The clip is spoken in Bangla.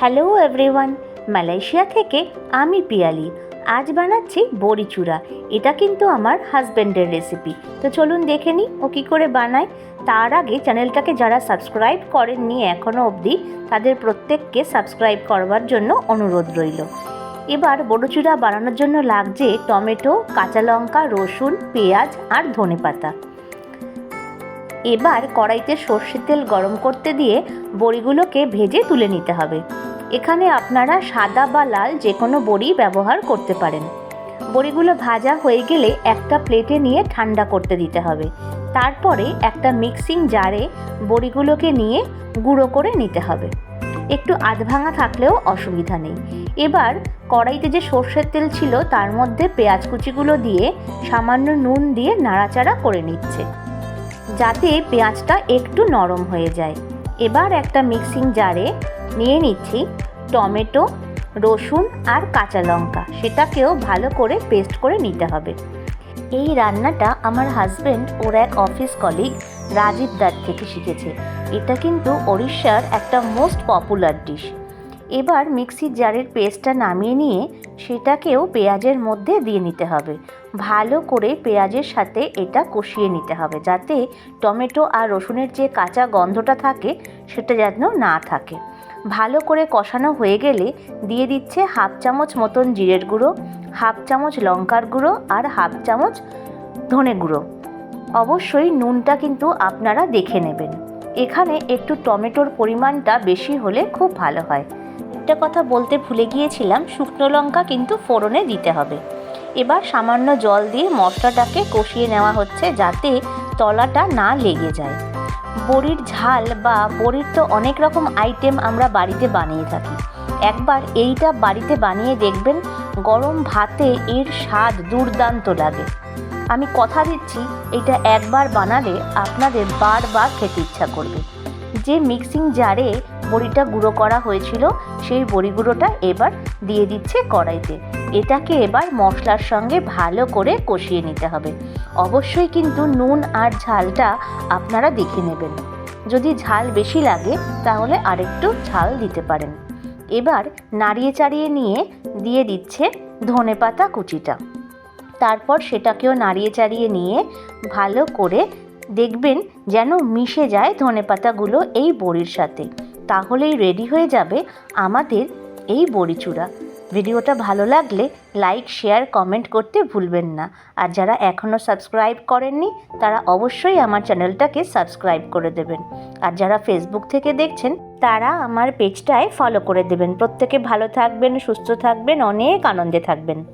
হ্যালো এভরিওয়ান মালয়েশিয়া থেকে আমি পিয়ালি। আজ বানাচ্ছি বড়ি চূড়া এটা কিন্তু আমার হাজব্যান্ডের রেসিপি তো চলুন দেখে নিই ও কী করে বানায়। তার আগে চ্যানেলটাকে যারা সাবস্ক্রাইব করেননি এখনও অবধি, তাদের প্রত্যেককে সাবস্ক্রাইব করবার জন্য অনুরোধ রইল। এবার বড়ি চূড়া বানানোর জন্য লাগছে টমেটো, কাঁচা লঙ্কা, রসুন, পেঁয়াজ আর ধনেপাতা। এবার কড়াইতে সর্ষের তেল গরম করতে দিয়ে বড়িগুলোকে ভেজে তুলে নিতে হবে। এখানে আপনারা সাদা বা লাল যে কোনো বড়ি ব্যবহার করতে পারেন। বড়িগুলো ভাজা হয়ে গেলে একটা প্লেটে নিয়ে ঠান্ডা করতে দিতে হবে। তারপরে একটা মিক্সিং জারে বড়িগুলোকে নিয়ে গুঁড়ো করে নিতে হবে। একটু আধ ভাঙা থাকলেও অসুবিধা নেই। এবার কড়াইতে যে সর্ষের তেল ছিল তার মধ্যে পেঁয়াজ কুচিগুলো দিয়ে সামান্য নুন দিয়ে নাড়াচাড়া করে নিচ্ছে। যাতে পেঁয়াজটা একটু নরম হয়ে যায়। এবার একটা মিক্সিং জারে নিয়ে নিচ্ছি টমেটো, রসুন আর কাঁচা লঙ্কা। সেটাকেও ভালো করে পেস্ট করে নিতে হবে। এই রান্নাটা আমার হাজব্যান্ড ওর এক অফিস কলিগ রাজীব দার থেকে শিখেছে। এটা কিন্তু ওড়িশার একটা মোস্ট পপুলার ডিশ। এবার মিক্সির জারের পেস্টটা নামিয়ে নিয়ে সেটাকেও পেঁয়াজের মধ্যে দিয়ে নিতে হবে। ভালো করে পেঁয়াজের সাথে এটা কষিয়ে নিতে হবে যাতে টমেটো আর রসুনের যে কাঁচা গন্ধটা থাকে, সেটা যেন না থাকে। ভালো করে কষানো হয়ে গেলে দিয়ে দিচ্ছে হাফ চামচ মতন জিরের গুঁড়ো, হাফ চামচ লঙ্কার গুঁড়ো আর হাফ চামচ ধনে গুঁড়ো। অবশ্যই নুনটা কিন্তু আপনারা দেখে নেবেন। এখানে একটু টমেটোর পরিমাণটা বেশি হলে খুব ভালো হয়। একটা কথা বলতে ভুলে গিয়েছিলাম, শুকনো লঙ্কা কিন্তু ফোড়নে দিতে হবে। এবার সামান্য জল দিয়ে মশলাটাকে কষিয়ে নেওয়া হচ্ছে যাতে তলাটা না লেগে যায়। বড়ির ঝাল বা বড়ির তো অনেক রকম আইটেম আমরা বাড়িতে বানিয়ে থাকি। একবার এইটা বাড়িতে বানিয়ে দেখবেন গরম ভাতে এর স্বাদ দুর্দান্ত লাগে। আমি কথা দিচ্ছি, এটা একবার বানালে আপনাদের বারবার খেতে ইচ্ছা করবে। যে মিক্সিং জারে বড়িটা গুঁড়ো করা হয়েছিল, সেই বড়ি গুঁড়োটা এবার দিয়ে দিচ্ছে কড়াইতে। এটাকে এবার মশলার সঙ্গে ভালো করে কষিয়ে নিতে হবে। অবশ্যই কিন্তু নুন আর ঝালটা আপনারা দেখে নেবেন। যদি ঝাল বেশি লাগে, তাহলে আরেকটু ঝাল দিতে পারেন। এবার নাড়িয়ে চাড়িয়ে নিয়ে দিয়ে দিচ্ছে ধনে পাতা কুচিটা। তারপর সেটাকেও নাড়িয়ে চাড়িয়ে নিয়ে ভালো করে দেখবেন যেন মিশে যায় ধনে পাতাগুলো এই বড়ির সাথে। তাহলেই রেডি হয়ে যাবে আমাদের এই বড়ি চূড়া ভিডিওটা ভালো লাগলে লাইক, শেয়ার, কমেন্ট করতে ভুলবেন না। আর যারা এখনও সাবস্ক্রাইব করেননি, তারা অবশ্যই আমার চ্যানেলটাকে সাবস্ক্রাইব করে দেবেন। আর যারা ফেসবুক থেকে দেখছেন, তারা আমার পেজটায় ফলো করে দেবেন। প্রত্যেকে ভালো থাকবেন, সুস্থ থাকবেন, অনেক আনন্দে থাকবেন।